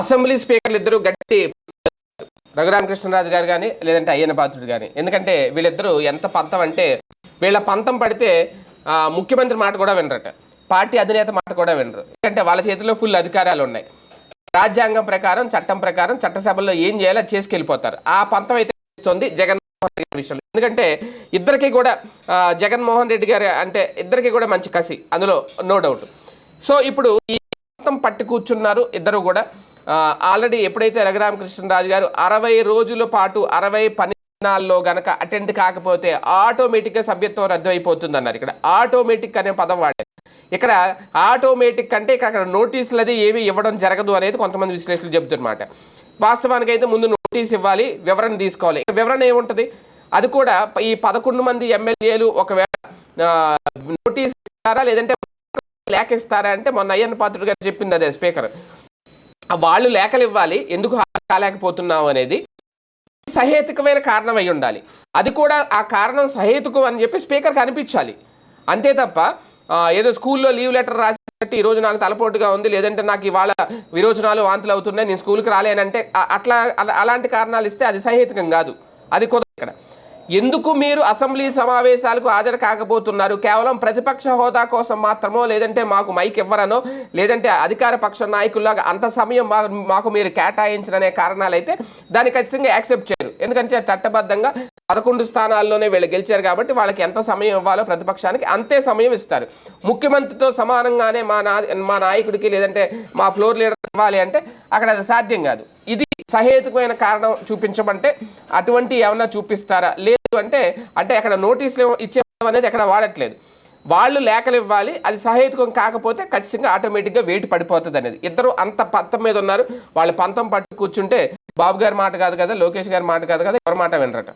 Assembly స్పీకర్లు ఇద్దరు గట్టి రఘురామకృష్ణరాజు గారు కానీ లేదంటే అయ్యన్న పాత్రుడు కానీ ఎందుకంటే వీళ్ళిద్దరూ ఎంత పంతం అంటే వీళ్ళ పంతం పడితే ముఖ్యమంత్రి మాట కూడా వినరట. పార్టీ అధినేత మాట కూడా వినరు. ఎందుకంటే వాళ్ళ చేతిలో ఫుల్ అధికారాలు ఉన్నాయి. రాజ్యాంగం ప్రకారం చట్టం ప్రకారం చట్టసభలో ఏం చేయాలో చేసుకెళ్ళిపోతారు. ఆ పంతం అయితే ఇస్తుంది జగన్మోహన్ రెడ్డి విషయంలో. ఎందుకంటే ఇద్దరికి కూడా జగన్మోహన్ రెడ్డి గారు అంటే ఇద్దరికి కూడా మంచి కసి. అందులో నో డౌట్. సో ఇప్పుడు ఈ పంతం పట్టి కూర్చున్నారు ఇద్దరు కూడా. ఆల్రెడీ ఎప్పుడైతే రఘురామకృష్ణరాజు గారు అరవై రోజుల పాటు అరవై పని దినాల్లో గనక అటెండ్ కాకపోతే ఆటోమేటిక్గా సభ్యత్వం రద్దు అయిపోతుంది అన్నారు ఇక్కడ ఆటోమేటిక్ అనే పదం వాడారు. ఇక్కడ ఆటోమేటిక్ అంటే ఇక్కడ అక్కడ నోటీసులు అది ఏమీ ఇవ్వడం జరగదు అనేది కొంతమంది విశ్లేషకులు చెబుతున్నమాట. వాస్తవానికి అయితే ముందు నోటీస్ ఇవ్వాలి వివరణ తీసుకోవాలి. వివరణ ఏముంటుంది? అది కూడా ఈ పదకొండు మంది ఎమ్మెల్యేలు ఒకవేళ నోటీస్ ఇస్తారా లేదంటే లేఖ ఇస్తారా అంటే మొన్న అయ్యన్న పాత్రుడు గారు చెప్పింది అదే స్పీకర్. వాళ్ళు లేఖలు ఇవ్వాలి ఎందుకు కాలేకపోతున్నావు అనేది సహేతుకమైన కారణం అయి ఉండాలి. అది కూడా ఆ కారణం సహేతుకం అని చెప్పి స్పీకర్కి అనిపించాలి. అంతే తప్ప ఏదో స్కూల్లో లీవ్ లెటర్ రాసినట్టు ఈ నాకు తలపోటుగా ఉంది లేదంటే నాకు ఇవాళ విరోచనాలు వాంతులు అవుతున్నాయి నేను స్కూల్కి రాలేనంటే అట్లా అలాంటి కారణాలు ఇస్తే అది సహేతుకం కాదు. అది కుదరదు ఇక్కడ. ఎందుకు మీరు అసెంబ్లీ సమావేశాలకు హాజరు కాకపోతున్నారు? కేవలం ప్రతిపక్ష హోదా కోసం మాత్రమో లేదంటే మాకు మైక్ ఇవ్వరనో లేదంటే అధికార పక్ష నాయకుల్లాగా అంత సమయం మాకు మీరు కేటాయించరనే కారణాలు అయితే దాన్ని ఖచ్చితంగా యాక్సెప్ట్ చేయరు. ఎందుకంటే చట్టబద్ధంగా పదకొండు స్థానాల్లోనే వీళ్ళు గెలిచారు కాబట్టి వాళ్ళకి ఎంత సమయం ఇవ్వాలో ప్రతిపక్షానికి అంతే సమయం ఇస్తారు. ముఖ్యమంత్రితో సమానంగానే మా నా మా నాయకుడికి లేదంటే మా ఫ్లోర్ లీడర్ ఇవ్వాలి అంటే అక్కడ అది సాధ్యం కాదు. సహేతుకమైన కారణం చూపించమంటే అటువంటి ఏమన్నా చూపిస్తారా? లేదు అంటే అంటే అక్కడ నోటీసులు ఇచ్చే అనేది ఎక్కడ వాడట్లేదు. వాళ్ళు లేఖలు ఇవ్వాలి అది సహేతుకం కాకపోతే ఖచ్చితంగా ఆటోమేటిక్గా వెయిట్ పడిపోతుంది అనేది. ఇద్దరు అంత పంతం మీద ఉన్నారు. వాళ్ళు పంతం పట్టు కూర్చుంటే బాబు గారి మాట కాదు కదా లోకేష్ గారి మాట కాదు కదా ఎవరి మాట వినరట?